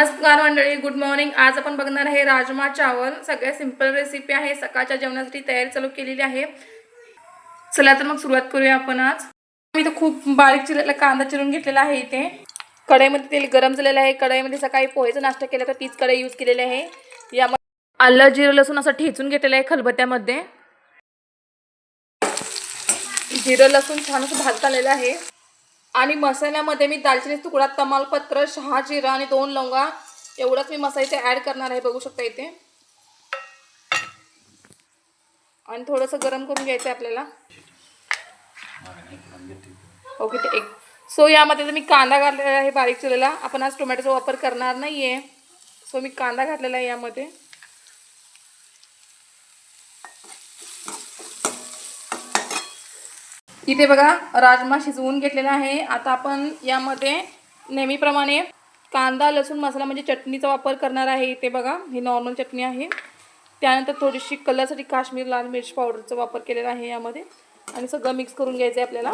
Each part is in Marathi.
नमस्कार मंडळी गुड मॉर्निंग आज आपण बघणार आहे राजमा चावल. सगळ्यात सिंपल रेसिपी आहे. सकाळच्या जेवणासाठी तयारी चालू केलेली आहे. चला तर मग सुरुवात करूया आपण आज. मी तर खूप बारीक चिरलेला कांदा चिरून घेतलेला आहे इथे. कढईमध्ये तेल गरम झालेलं आहे. कढईमध्ये सकाळी पोहेचा नाश्ता केला तर तीच कढई यूज केलेली आहे. यामध्ये आलं जिरं लसूण असं ठेचून घेतलेलं आहे खलबत्यामध्ये जिरं लसूण छान असं भाजत आलेलं आहे. आणि मसाल्यामध्ये मी दालचिनी तुकडा तमालपत्र शहा जिरा आणि दोन लवंगा एवढंच मी मसाला इथे ॲड करणार आहे. बघू शकता इथे. आणि थोडंसं गरम करून घ्यायचं आहे आपल्याला. ओके ते एक. सो यामध्ये तर मी कांदा घातलेला आहे बारीक चिरलेला. आपण आज टोमॅटोचा वापर करणार नाही आहे सो मी कांदा घातलेला आहे यामध्ये. इथे बघा राजमा शिजवून घेतलेला आहे. आता आपण यामध्ये नेहमीप्रमाणे कांदा लसूण मसाला म्हणजे चटणीचा वापर करणार आहे. इथे बघा ही नॉर्मल चटणी आहे. त्यानंतर थोडीशी कलरसाठी काश्मीर लाल मिर्च पावडरचा वापर केलेला आहे यामध्ये. आणि सगळं मिक्स करून घ्यायचं आहे आपल्याला.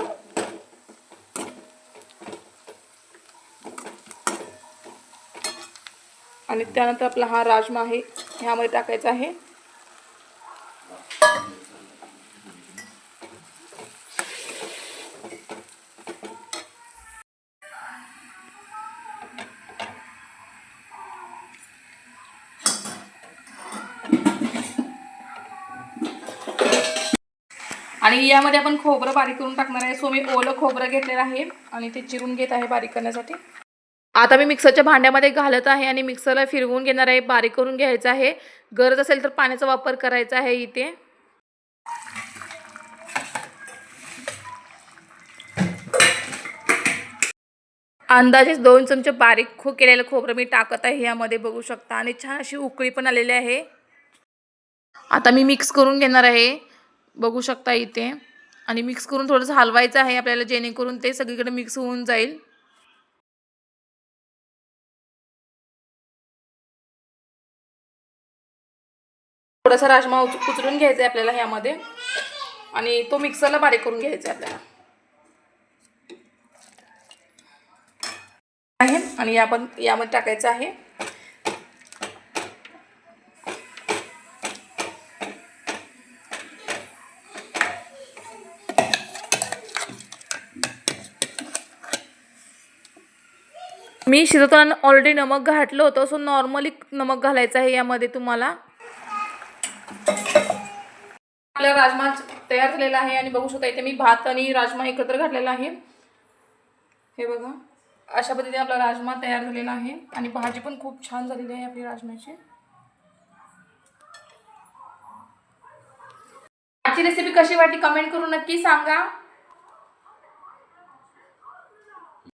आणि त्यानंतर आपला हा राजमा आहे ह्यामध्ये टाकायचा आहे. आणि यामध्ये आपण खोबरं बारीक करून टाकणार आहे. सो मी ओलं खोबरं घेतलेलं आहे आणि ते चिरून घेत आहे बारीक करण्यासाठी. आता मी मिक्सरच्या भांड्यामध्ये घालत आहे आणि मिक्सरला फिरवून घेणार आहे. बारीक करून घ्यायचं आहे. गरज असेल तर पाण्याचा वापर करायचा आहे इथे. अंदाजे दोन चमचे बारीक खो केलेलं खोबरं मी टाकत आहे यामध्ये बघू शकता. आणि छान अशी उकळी पण आलेली आहे. आता मी मिक्स करून घेणार आहे. बघू शकता इथे. आणि मिक्स करून थोडंसं हलवायचं आहे आपल्याला जेणेकरून ते सगळीकडे मिक्स होऊन जाईल. थोडासा राजमा उचलून घ्यायचा आहे आपल्याला ह्यामध्ये. आणि तो मिक्सरला बारीक करून घ्यायचा आहे आपल्याला. आहे. आणि या आपण यामध्ये टाकायचं आहे. मी शिजवताना ऑलरेडी नमक घातलं होतं सो नॉर्मली नमक घालायचं आहे यामध्ये तुम्हाला. आपला राजमा तयार झालेला आहे आणि बघू शकता इथे मी भात आणि राजमा एकत्र घातलेला आहे. हे बघा अशा पद्धतीने आपला राजमा तयार झालेला आहे आणि भाजी पण खूप छान झालेली आहे आपली राजमाची आजची रेसिपी कशी वाटली कमेंट करून नक्की सांगा.